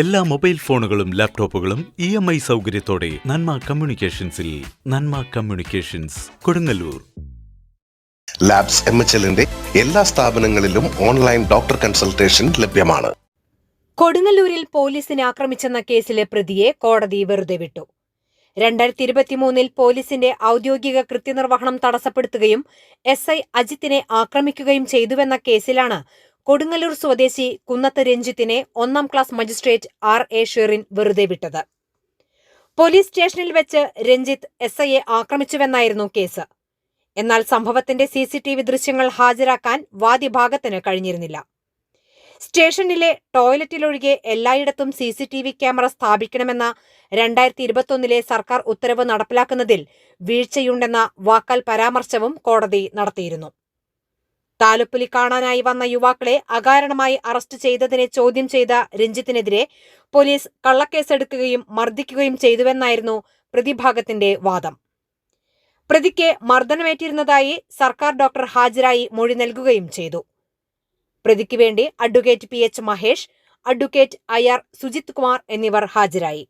എല്ലാ മൊബൈൽ ഫോണുകളും ലാപ്ടോപ്പുകളും ഇ എം ഐ സൗകര്യത്തോടെ നന്മ കമ്മ്യൂണിക്കേഷൻസിൽ Nanma communications Kodungallur. Labs M H എല്ലിന്റെ എല്ലാ സ്ഥാപനങ്ങളിലും ഓൺലൈൻ ഡോക്ടർ കൺസൾട്ടേഷൻ ലഭ്യമാണ്. കൊടുങ്ങല്ലൂരിൽ പോലീസിനെ ആക്രമിച്ചെന്ന കേസിലെ പ്രതിയെ കോടതി വെറുതെ വിട്ടു. രണ്ടായിരത്തി ഇരുപത്തിമൂന്നിൽ പോലീസിന്റെ ഔദ്യോഗിക കൃത്യനിർവഹണം തടസ്സപ്പെടുത്തുകയും എസ് ഐ അജിത്തിനെ ആക്രമിക്കുകയും ചെയ്തുവെന്ന കേസിലാണ് കൊടുങ്ങല്ലൂർ സ്വദേശി കുന്നത്ത് രഞ്ജിത്തിനെ ഒന്നാം class magistrate R A Sherin വെറുതെ വിട്ടത്. പോലീസ് സ്റ്റേഷനിൽ വെച്ച് രഞ്ജിത്ത് എസ് ഐയെ ആക്രമിച്ചുവെന്നായിരുന്നു കേസ്. എന്നാൽ സംഭവത്തിന്റെ സി സി ടി വി ദൃശ്യങ്ങൾ ഹാജരാക്കാൻ വാദിഭാഗത്തിന് കഴിഞ്ഞിരുന്നില്ല. സ്റ്റേഷനിലെ ടോയ്ലറ്റിലൊഴികെ എല്ലായിടത്തും C C T V camera സ്ഥാപിക്കണമെന്ന രണ്ടായിരത്തി ഇരുപത്തൊന്നിലെ സർക്കാർ ഉത്തരവ് നടപ്പിലാക്കുന്നതിൽ വീഴ്ചയുണ്ടെന്ന വാക്കാൽ പരാമർശവും കോടതി നടത്തിയിരുന്നു. താലപ്പൊലി കാണാനായി വന്ന യുവാക്കളെ അകാരണമായി അറസ്റ്റ് ചെയ്തതിനെ ചോദ്യം ചെയ്ത രഞ്ജിത്തിനെതിരെ പോലീസ് കള്ളക്കേസെടുക്കുകയും മർദ്ദിക്കുകയും ചെയ്തുവെന്നായിരുന്നു പ്രതിഭാഗത്തിന്റെ വാദം. പ്രതിക്ക് മർദ്ദനമേറ്റിരുന്നതായി സർക്കാർ ഡോക്ടർ ഹാജരായി മൊഴി നൽകുകയും ചെയ്തു. പ്രതിക്ക് വേണ്ടി advocate P H Mahesh advocate I R Sujith Kumar എന്നിവർ ഹാജരായി.